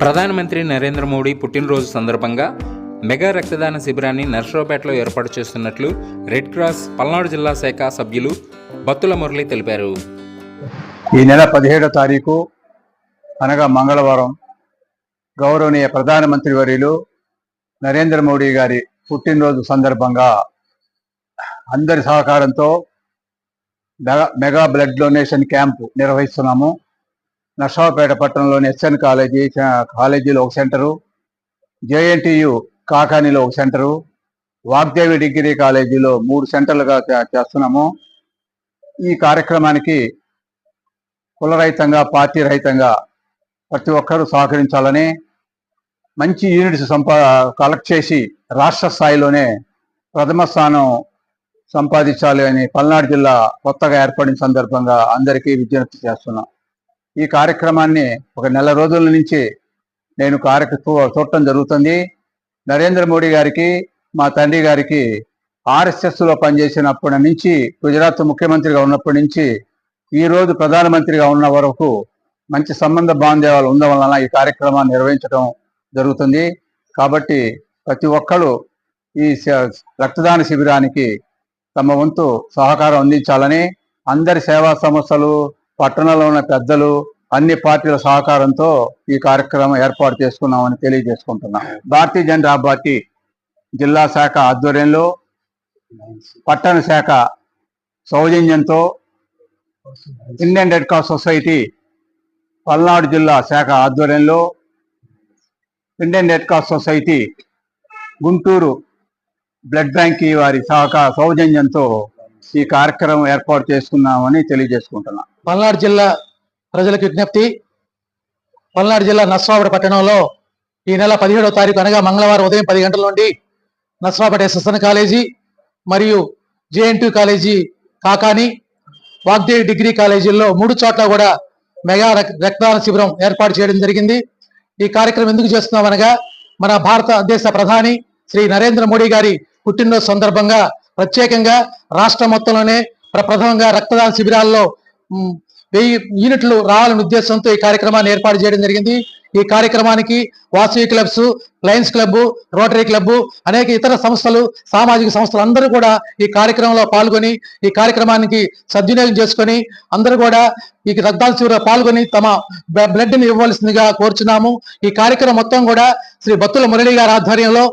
ప్రధానమంత్రి నరేంద్ర మోడీ పుట్టినరోజు సందర్భంగా మెగా రక్తదాన శిబిరాన్ని నర్సరావుపేటలో ఏర్పాటు చేస్తున్నట్లు రెడ్ క్రాస్ పల్నాడు జిల్లా శాఖ సభ్యులు బత్తుల మురళి తెలిపారు. ఈ నెల పదిహేడో తారీఖు అనగా మంగళవారం గౌరవనీయ ప్రధానమంత్రి వర్యులు నరేంద్ర మోడీ గారి పుట్టినరోజు సందర్భంగా అందరి సహకారంతో mega- mega blood donation camp నిర్వహిస్తున్నాము. నర్సాపేట పట్టణంలోని ఎస్ఎన్ కాలేజీ కాలేజీలో ఒక సెంటరు జేఎన్టీయు కాకానీలో ఒక సెంటరు వాగ్దేవి డిగ్రీ కాలేజీలో మూడు సెంటర్లుగా చేస్తున్నాము. ఈ కార్యక్రమానికి కులరహితంగా పార్టీ రహితంగా ప్రతి ఒక్కరూ సహకరించాలని మంచి యూనిట్స్ సంపా కలెక్ట్ చేసి రాష్ట్ర స్థాయిలోనే ప్రథమ స్థానం సంపాదించాలి అని పల్నాడు జిల్లా కొత్తగా ఏర్పడిన సందర్భంగా అందరికీ విజ్ఞప్తి చేస్తున్నాం. ఈ కార్యక్రమాన్ని ఒక నెల రోజుల నుంచి నేను కార్యక్ర చూడటం జరుగుతుంది. నరేంద్ర మోడీ గారికి మా తండ్రి గారికి ఆర్ఎస్ఎస్లో పనిచేసినప్పటి నుంచి గుజరాత్ ముఖ్యమంత్రిగా ఉన్నప్పటి నుంచి ఈ రోజు ప్రధానమంత్రిగా ఉన్న వరకు మంచి సంబంధ బాంధవ్యాలు ఉండడం వలన ఈ కార్యక్రమాన్ని నిర్వహించడం జరుగుతుంది. కాబట్టి ప్రతి ఒక్కరు ఈ శ- రక్తదాన శిబిరానికి తమ వంతు సహకారం అందించాలని అందరి సేవా సంస్థలు పట్టణంలో ఉన్న పెద్దలు అన్ని పార్టీల సహకారంతో ఈ కార్యక్రమం ఏర్పాటు చేసుకున్నామని తెలియజేసుకుంటున్నాం. భారతీయ జనతా పార్టీ జిల్లా శాఖ ఆధ్వర్యంలో పట్టణ శాఖ సౌజన్యంతో Indian Red Cross Society Palnadu జిల్లా శాఖ ఆధ్వర్యంలో Indian Red Cross Society Guntur blood bank వారి సహకార సౌజన్యంతో ఈ కార్యక్రమం ఏర్పాటు చేసుకున్నామని తెలియజేసుకుంటున్నాం. పల్నాడు జిల్లా ప్రజలకు విజ్ఞప్తి. పల్నాడు జిల్లా నస్వాపేట పట్టణంలో ఈ నెల పదిహేడవ తారీఖు అనగా మంగళవారం ఉదయం పది గంటల నుండి నస్వాపేట ఎస్ఎస్ఎన్ కాలేజీ మరియు JNT college Kakani Vagdevi degree కాలేజీల్లో మూడు చోట్ల కూడా మెగా రక్- రక్తదాన శిబిరం ఏర్పాటు చేయడం జరిగింది. ఈ కార్యక్రమం ఎందుకు చేస్తున్నాం అనగా మన భారతదేశ ప్రధాని శ్రీ నరేంద్ర మోడీ గారి పుట్టినరోజు సందర్భంగా ప్రత్యేకంగా రాష్ట్ర మొత్తంలోనే ప్రప్రథమంగా రక్తదాన శిబిరాల్లో వెయ్యి యూనిట్లు రావాలనే ఉద్దేశంతో ఈ కార్యక్రమాన్ని ఏర్పాటు చేయడం జరిగింది. ఈ కార్యక్రమానికి Vasavi clubs Lions club Rotary club అనేక ఇతర సంస్థలు సామాజిక సంస్థలు అందరూ కూడా ఈ కార్యక్రమంలో పాల్గొని ఈ కార్యక్రమానికి సద్వినియోగం చేసుకొని అందరూ కూడా ఈ రక్తాల శిబిరంలో పాల్గొని తమ బ్లడ్ని ఇవ్వవలసిందిగా కోరుచున్నాము. ఈ కార్యక్రమం మొత్తం కూడా శ్రీ బత్తుల మురళి గారి ఆధ్వర్యంలో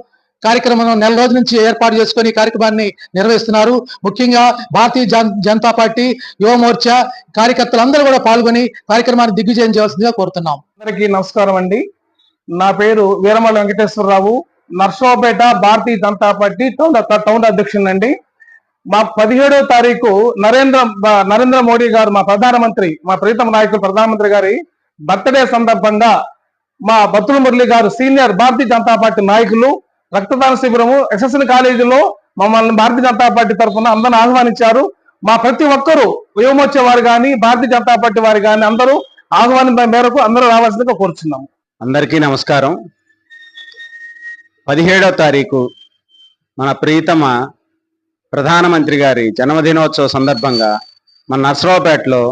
కార్యక్రమం నెల రోజుల నుంచి ఏర్పాటు చేసుకుని కార్యక్రమాన్ని నిర్వహిస్తున్నారు. ముఖ్యంగా భారతీయ జన్- జనతా పార్టీ యువ మోర్చా కార్యకర్తలు అందరూ కూడా పాల్గొని కార్యక్రమాన్ని దిగ్విజయం చేయాల్సిందిగా కోరుతున్నాం. అందరికీ నమస్కారం అండి. నా పేరు Veeramala Venkateswararao. Narasaraopet Bharatiya Janata party town town అధ్యక్షుడండి మా పదిహేడో తారీఖు నరేంద్ర నరేంద్ర మోడీ గారు మా ప్రధానమంత్రి మా ప్రీతమ నాయకులు ప్రధానమంత్రి గారి బర్త్డే సందర్భంగా మా బతుల మురళి గారు సీనియర్ భారతీయ జనతా పార్టీ నాయకులు రక్తదాన శిబిరము ఎస్ఎస్ఎన్ కాలేజీలో మమ్మల్ని భారతీయ జనతా పార్టీ తరఫున అందరిని ఆహ్వానించారు. మా ప్రతి ఒక్కరూ యువమోర్చే వారు కానీ భారతీయ జనతా పార్టీ వారు కానీ అందరూ ఆహ్వానం మేరకు అందరూ రావాల్సిందిగా కోరుచున్నాము. అందరికీ నమస్కారం. పదిహేడవ తారీఖు మన ప్రీతమ ప్రధానమంత్రి గారి జన్మదినోత్సవ సందర్భంగా మన నర్సరావుపేటలో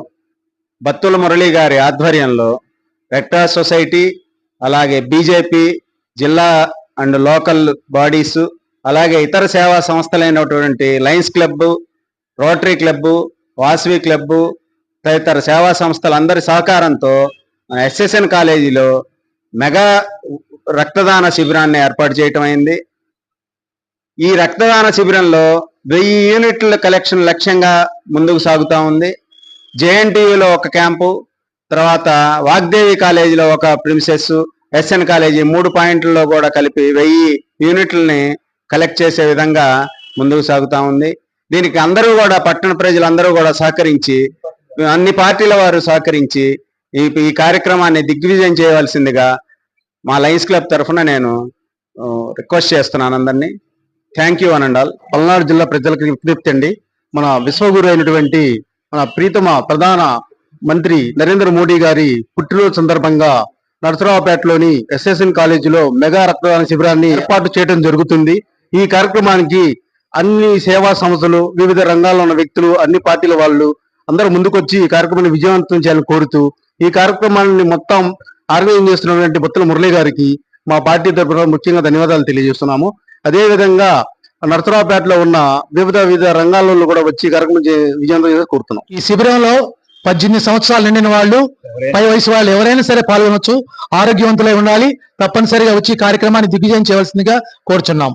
బత్తుల మురళి గారి ఆధ్వర్యంలో రెడ్ సొసైటీ అలాగే బీజేపీ జిల్లా అండ్ లోకల్ బాడీస్ అలాగే ఇతర సేవా సంస్థలైనటువంటి Lions club Rotary club Vasavi club తదితర సేవా సంస్థలందరి సహకారంతో ఎస్ఎస్ఎన్ కాలేజీలో మెగా రక్తదాన శిబిరాన్ని ఏర్పాటు చేయటం అయింది. ఈ రక్తదాన శిబిరంలో వెయ్యి యూనిట్ల కలెక్షన్ లక్ష్యంగా ముందుకు సాగుతూ ఉంది. జేఎన్టీయూలో ఒక క్యాంపు తర్వాత వాగ్దేవి కాలేజీలో ఒక ప్రిన్సెస్ ఎస్ఎన్ కాలేజీ మూడు పాయింట్లలో కూడా కలిపి వెయ్యి యూనిట్లని కలెక్ట్ చేసే విధంగా ముందుకు సాగుతా ఉంది. దీనికి అందరూ కూడా పట్టణ ప్రజలందరూ కూడా సహకరించి అన్ని పార్టీల వారు సహకరించి ఈ ఈ కార్యక్రమాన్ని దిగ్విజయం చేయవలసిందిగా మా లయన్స్ క్లబ్ తరఫున నేను రిక్వెస్ట్ చేస్తున్నాను అందరినీ. థ్యాంక్ యూ అనండాల్ ఆల్ పల్నాడు జిల్లా ప్రజలకు విజ్ఞప్తి అండి. మన విశ్వగురు అయినటువంటి మన ప్రీతమ ప్రధాన మంత్రి నరేంద్ర మోడీ గారి పుట్టినరోజు సందర్భంగా నరసరావుపేటలోని ఎస్ఎస్ఎన్ కాలేజీలో మెగా రక్తదాన శిబిరాన్ని ఏర్పాటు చేయడం జరుగుతుంది. ఈ కార్యక్రమానికి అన్ని సేవా సంస్థలు వివిధ రంగాల్లో ఉన్న వ్యక్తులు అన్ని పార్టీల వాళ్ళు అందరూ ముందుకొచ్చి ఈ కార్యక్రమాన్ని విజయవంతం చేయాలని కోరుతూ ఈ కార్యక్రమాన్ని మొత్తం ఆర్గనైజ్ చేస్తున్నటువంటి బొత్తుల మురళి గారికి మా పార్టీ తరఫున ముఖ్యంగా ధన్యవాదాలు తెలియజేస్తున్నాము. అదే విధంగా నరసరావుపేటలో ఉన్న వివిధ వివిధ రంగాల్లో కూడా వచ్చి కార్యక్రమం విజయవంతం కోరుతున్నాం. ఈ శిబిరంలో పద్దెనిమిది సంవత్సరాలు నిండిన వాళ్ళు పై వయసు వాళ్ళు ఎవరైనా సరే పాల్గొనవచ్చు ఆరోగ్యవంతులై ఉండాలి. తప్పనిసరిగా వచ్చి కార్యక్రమాన్ని దిగ్విజయం చేయవలసిందిగా కోరుచున్నాం.